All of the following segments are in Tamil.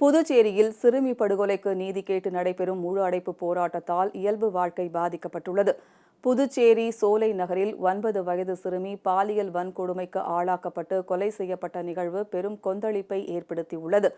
புதுச்சேரியில் சிறுமி படுகொலைக்கு நீதி கேட்டு நடைபெறும் முழு அடைப்பு போராட்டத்தால் இயல்பு வாழ்க்கை பாதிக்கப்பட்டுள்ளது. புதுச்சேரி சோலை நகரில் ஒன்பது வயது சிறுமி பாலியல் வன்கொடுமைக்கு ஆளாக்கப்பட்டு கொலை செய்யப்பட்ட நிகழ்வு பெரும் கொந்தளிப்பை ஏற்படுத்தியுள்ளது.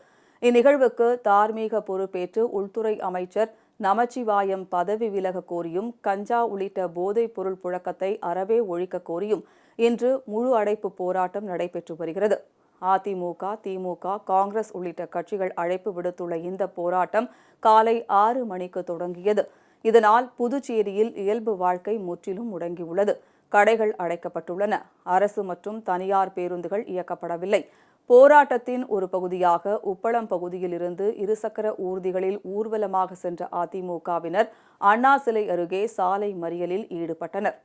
இந்நிகழ்வுக்கு தார்மீக பொறுப்பேற்று உள்துறை அமைச்சர் நமச்சிவாயம் பதவி விலக கோரியும் கஞ்சா உள்ளிட்ட போதைப் பொருள் புழக்கத்தை அறவே ஒழிக்க கோரியும் இன்று முழு அடைப்பு போராட்டம் நடைபெற்று வருகிறது. அதிமுக திமுக காங்கிரஸ் உள்ளிட்ட கட்சிகள் அழைப்பு விடுத்துள்ள இந்த போராட்டம் காலை ஆறு மணிக்கு தொடங்கியது. இதனால் புதுச்சேரியில் இயல்பு வாழ்க்கை முற்றிலும் முடங்கியுள்ளது. கடைகள் அடைக்கப்பட்டுள்ளன. அரசு மற்றும் தனியார் பேருந்துகள் இயக்கப்படவில்லை. போராட்டத்தின் ஒரு பகுதியாக உப்பளம் பகுதியில் இருந்து இருசக்கர ஊர்திகளில் ஊர்வலமாக சென்ற அதிமுகவினர் அண்ணா சிலை அருகே சாலை மறியலில் ஈடுபட்டனர்.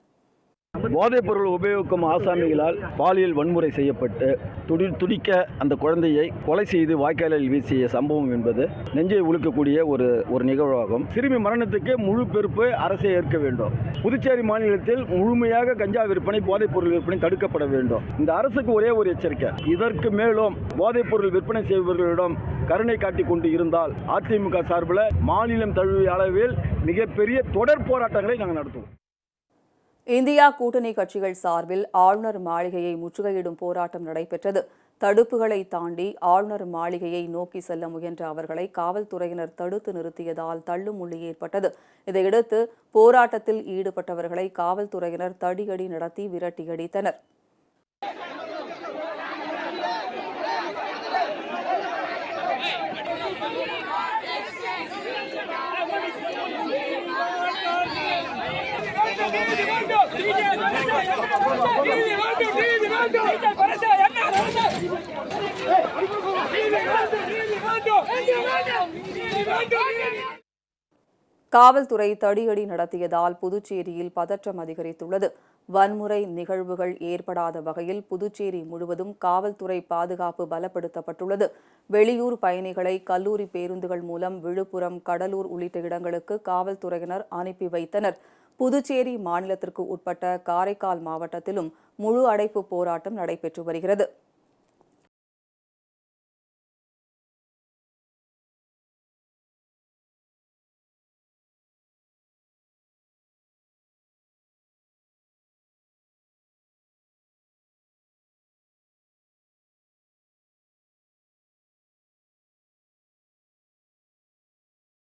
போதைப் பொருள் உபயோகிக்கும் ஆசாமிகளால் பாலியல் வன்முறை செய்யப்பட்டு துடி துடிக்க அந்த குழந்தையை கொலை செய்து வாய்க்காலில் வீசிய சம்பவம் என்பது நெஞ்சை உழுக்கக்கூடிய ஒரு ஒரு நிகழ்வாகும். சிறுமி மரணத்துக்கு முழு பொறுப்பு அரசே ஏற்க வேண்டும். புதுச்சேரி மாநிலத்தில் முழுமையாக கஞ்சா விற்பனை போதைப் பொருள் விற்பனை தடுக்கப்பட வேண்டும். இந்த அரசுக்கு ஒரே ஒரு எச்சரிக்கை. இதற்கு மேலும் போதைப் பொருள் விற்பனை செய்பவர்களிடம் கருணை காட்டிக் கொண்டு இருந்தால் அதிமுக சார்பில் மாநிலம் தழுவிய அளவில் மிகப்பெரிய தொடர் போராட்டங்களை நாங்கள் நடத்துவோம். இந்தியா கூட்டணி கட்சிகள் சார்பில் ஆளுநர் மாளிகையை முற்றுகையிடும் போராட்டம் நடைபெற்றது. தடுப்புகளை தாண்டி ஆளுநர் மாளிகையை நோக்கி செல்ல முயன்ற அவர்களை காவல்துறையினர் தடுத்து நிறுத்தியதால் தள்ளுமுள்ளி ஏற்பட்டது. இதையடுத்து போராட்டத்தில் ஈடுபட்டவர்களை காவல்துறையினர் தடியடி நடத்தி விரட்டியடித்தனர் காவல்துறை தடியடி நடத்தியதால் புதுச்சேரியில் பதற்றம் அதிகரித்துள்ளது. வன்முறை நிகழ்வுகள் ஏற்படாத வகையில் புதுச்சேரி முழுவதும் காவல்துறை பாதுகாப்பு பலப்படுத்தப்பட்டுள்ளது. வெளியூர் பயணிகளை கல்லூரி பேருந்துகள் மூலம் விழுப்புரம் கடலூர் உள்ளிட்ட இடங்களுக்கு காவல்துறையினர் அனுப்பி வைத்தனர். புதுச்சேரி மாநிலத்திற்கு உட்பட்ட காரைக்கால் மாவட்டத்திலும் முழு அடைப்பு போராட்டம் நடைபெற்று வருகிறது.